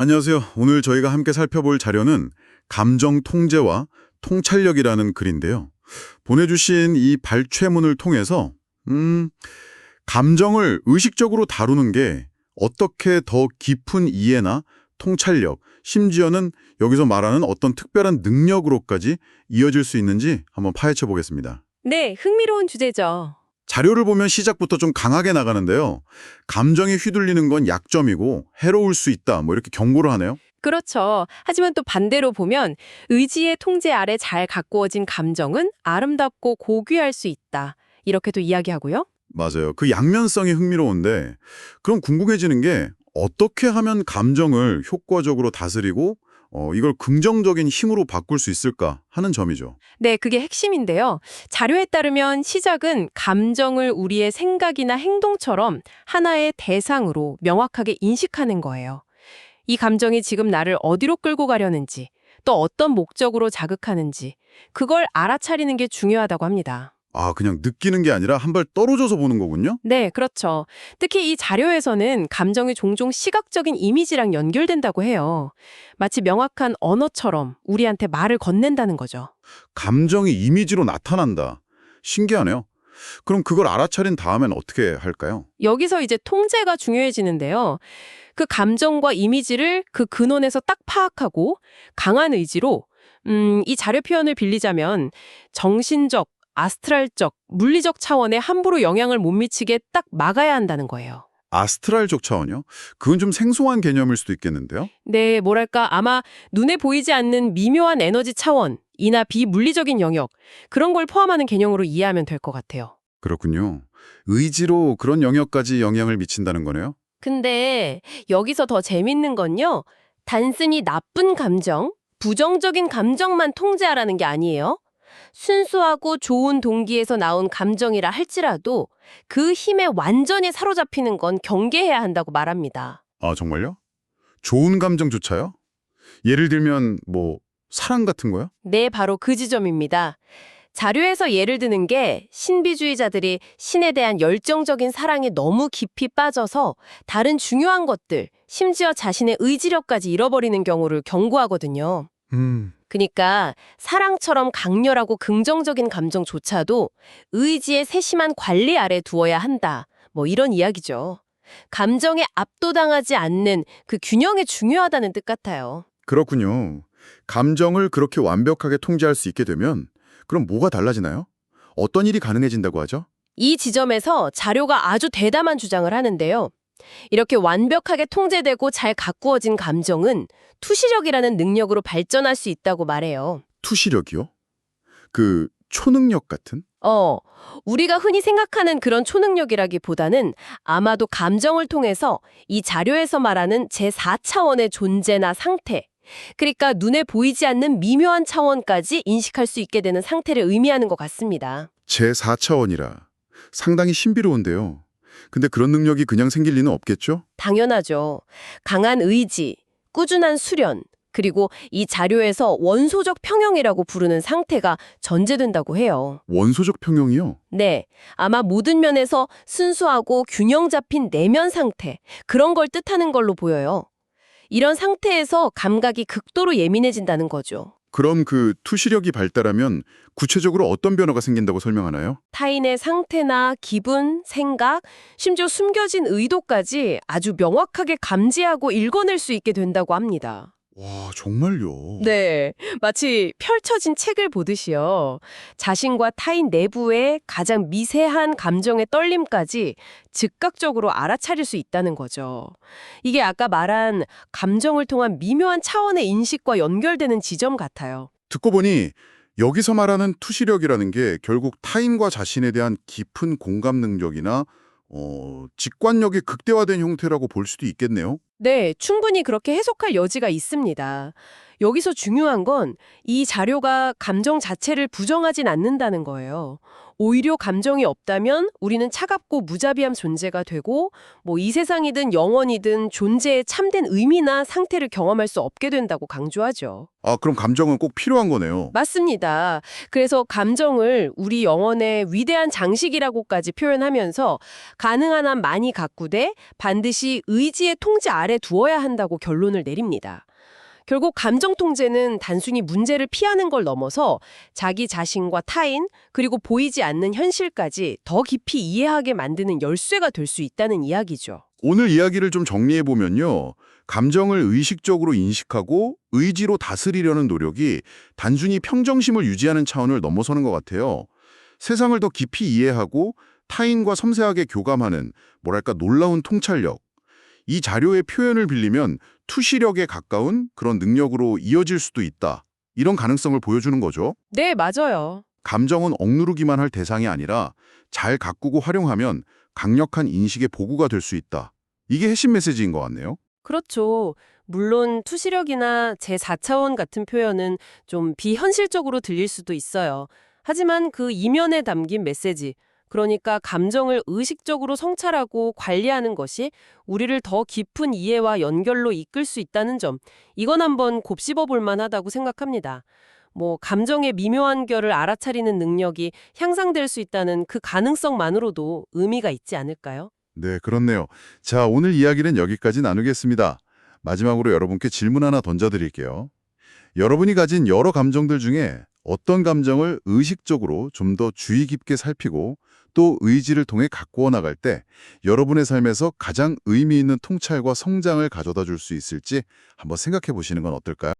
안녕하세요. 오늘 저희가 함께 살펴볼 자료는 감정 통제와 통찰력이라는 글인데요. 보내주신 이 발췌문을 통해서 음, 감정을 의식적으로 다루는 게 어떻게 더 깊은 이해나 통찰력, 심지어는 여기서 말하는 어떤 특별한 능력으로까지 이어질 수 있는지 한번 파헤쳐 보겠습니다. 네, 흥미로운 주제죠. 자료를 보면 시작부터 좀 강하게 나가는데요. 감정에 휘둘리는 건 약점이고 해로울 수 있다. 뭐 이렇게 경고를 하네요. 그렇죠. 하지만 또 반대로 보면 의지의 통제 아래 잘 가꾸어진 감정은 아름답고 고귀할 수 있다. 이렇게도 이야기하고요. 맞아요. 그 양면성이 흥미로운데 그럼 궁금해지는 게 어떻게 하면 감정을 효과적으로 다스리고 어, 이걸 긍정적인 힘으로 바꿀 수 있을까 하는 점이죠. 네, 그게 핵심인데요. 자료에 따르면 시작은 감정을 우리의 생각이나 행동처럼 하나의 대상으로 명확하게 인식하는 거예요. 이 감정이 지금 나를 어디로 끌고 가려는지, 또 어떤 목적으로 자극하는지, 그걸 알아차리는 게 중요하다고 합니다. 아, 그냥 느끼는 게 아니라 한 발 떨어져서 보는 거군요? 네, 그렇죠. 특히 이 자료에서는 감정이 종종 시각적인 이미지랑 연결된다고 해요. 마치 명확한 언어처럼 우리한테 말을 건넨다는 거죠. 감정이 이미지로 나타난다. 신기하네요. 그럼 그걸 알아차린 다음엔 어떻게 할까요? 여기서 이제 통제가 중요해지는데요. 그 감정과 이미지를 그 근원에서 딱 파악하고 강한 의지로 음, 이 자료 표현을 빌리자면 정신적, 아스트랄적, 물리적 차원에 함부로 영향을 못 미치게 딱 막아야 한다는 거예요. 아스트랄적 차원이요? 그건 좀 생소한 개념일 수도 있겠는데요? 네, 뭐랄까 아마 눈에 보이지 않는 미묘한 에너지 차원, 이나 비물리적인 영역 그런 걸 포함하는 개념으로 이해하면 될 것 같아요. 그렇군요. 의지로 그런 영역까지 영향을 미친다는 거네요? 근데 여기서 더 재밌는 건요. 단순히 나쁜 감정, 부정적인 감정만 통제하라는 게 아니에요. 순수하고 좋은 동기에서 나온 감정이라 할지라도 그 힘에 완전히 사로잡히는 건 경계해야 한다고 말합니다. 아, 정말요? 좋은 감정조차요? 예를 들면 뭐 사랑 같은 거요? 네, 바로 그 지점입니다. 자료에서 예를 드는 게 신비주의자들이 신에 대한 열정적인 사랑에 너무 깊이 빠져서 다른 중요한 것들, 심지어 자신의 의지력까지 잃어버리는 경우를 경고하거든요. 음, 그니까 사랑처럼 강렬하고 긍정적인 감정조차도 의지의 세심한 관리 아래 두어야 한다. 뭐 이런 이야기죠. 감정에 압도당하지 않는 그 균형이 중요하다는 뜻 같아요. 그렇군요. 감정을 그렇게 완벽하게 통제할 수 있게 되면 그럼 뭐가 달라지나요? 어떤 일이 가능해진다고 하죠? 이 지점에서 자료가 아주 대담한 주장을 하는데요. 이렇게 완벽하게 통제되고 잘 가꾸어진 감정은 투시력이라는 능력으로 발전할 수 있다고 말해요. 투시력이요? 그 초능력 같은? 어, 우리가 흔히 생각하는 그런 초능력이라기보다는 아마도 감정을 통해서 이 자료에서 말하는 제4차원의 존재나 상태, 그러니까 눈에 보이지 않는 미묘한 차원까지 인식할 수 있게 되는 상태를 의미하는 것 같습니다. 제4차원이라 상당히 신비로운데요. 근데 그런 능력이 그냥 생길 리는 없겠죠? 당연하죠. 강한 의지, 꾸준한 수련, 그리고 이 자료에서 원소적 평형이라고 부르는 상태가 전제된다고 해요. 원소적 평형이요? 네, 아마 모든 면에서 순수하고 균형 잡힌 내면 상태, 그런 걸 뜻하는 걸로 보여요. 이런 상태에서 감각이 극도로 예민해진다는 거죠. 그럼 그 투시력이 발달하면 구체적으로 어떤 변화가 생긴다고 설명하나요? 타인의 상태나 기분, 생각, 심지어 숨겨진 의도까지 아주 명확하게 감지하고 읽어낼 수 있게 된다고 합니다. 와, 정말요? 네, 마치 펼쳐진 책을 보듯이요. 자신과 타인 내부의 가장 미세한 감정의 떨림까지 즉각적으로 알아차릴 수 있다는 거죠. 이게 아까 말한 감정을 통한 미묘한 차원의 인식과 연결되는 지점 같아요. 듣고 보니 여기서 말하는 투시력이라는 게 결국 타인과 자신에 대한 깊은 공감 능력이나 어, 직관력이 극대화된 형태라고 볼 수도 있겠네요. 네, 충분히 그렇게 해석할 여지가 있습니다. 여기서 중요한 건 이 자료가 감정 자체를 부정하진 않는다는 거예요. 오히려 감정이 없다면 우리는 차갑고 무자비한 존재가 되고 뭐 이 세상이든 영원이든 존재의 참된 의미나 상태를 경험할 수 없게 된다고 강조하죠. 아, 그럼 감정은 꼭 필요한 거네요. 맞습니다. 그래서 감정을 우리 영혼의 위대한 장식이라고까지 표현하면서 가능한 한 많이 가꾸되 반드시 의지의 통제 아래 두어야 한다고 결론을 내립니다. 결국 감정 통제는 단순히 문제를 피하는 걸 넘어서 자기 자신과 타인 그리고 보이지 않는 현실까지 더 깊이 이해하게 만드는 열쇠가 될 수 있다는 이야기죠. 오늘 이야기를 좀 정리해 보면요. 감정을 의식적으로 인식하고 의지로 다스리려는 노력이 단순히 평정심을 유지하는 차원을 넘어서는 것 같아요. 세상을 더 깊이 이해하고 타인과 섬세하게 교감하는 뭐랄까 놀라운 통찰력. 이 자료의 표현을 빌리면 투시력에 가까운 그런 능력으로 이어질 수도 있다. 이런 가능성을 보여주는 거죠. 네, 맞아요. 감정은 억누르기만 할 대상이 아니라 잘 가꾸고 활용하면 강력한 인식의 보구가 될 수 있다. 이게 핵심 메시지인 것 같네요. 그렇죠. 물론 투시력이나 제4차원 같은 표현은 좀 비현실적으로 들릴 수도 있어요. 하지만 그 이면에 담긴 메시지, 그러니까 감정을 의식적으로 성찰하고 관리하는 것이 우리를 더 깊은 이해와 연결로 이끌 수 있다는 점, 이건 한번 곱씹어 볼 만하다고 생각합니다. 뭐 감정의 미묘한 결을 알아차리는 능력이 향상될 수 있다는 그 가능성만으로도 의미가 있지 않을까요? 네, 그렇네요. 자, 오늘 이야기는 여기까지 나누겠습니다. 마지막으로 여러분께 질문 하나 던져드릴게요. 여러분이 가진 여러 감정들 중에 어떤 감정을 의식적으로 좀 더 주의 깊게 살피고 또 의지를 통해 가꾸어 나갈 때 여러분의 삶에서 가장 의미 있는 통찰과 성장을 가져다 줄 수 있을지 한번 생각해 보시는 건 어떨까요?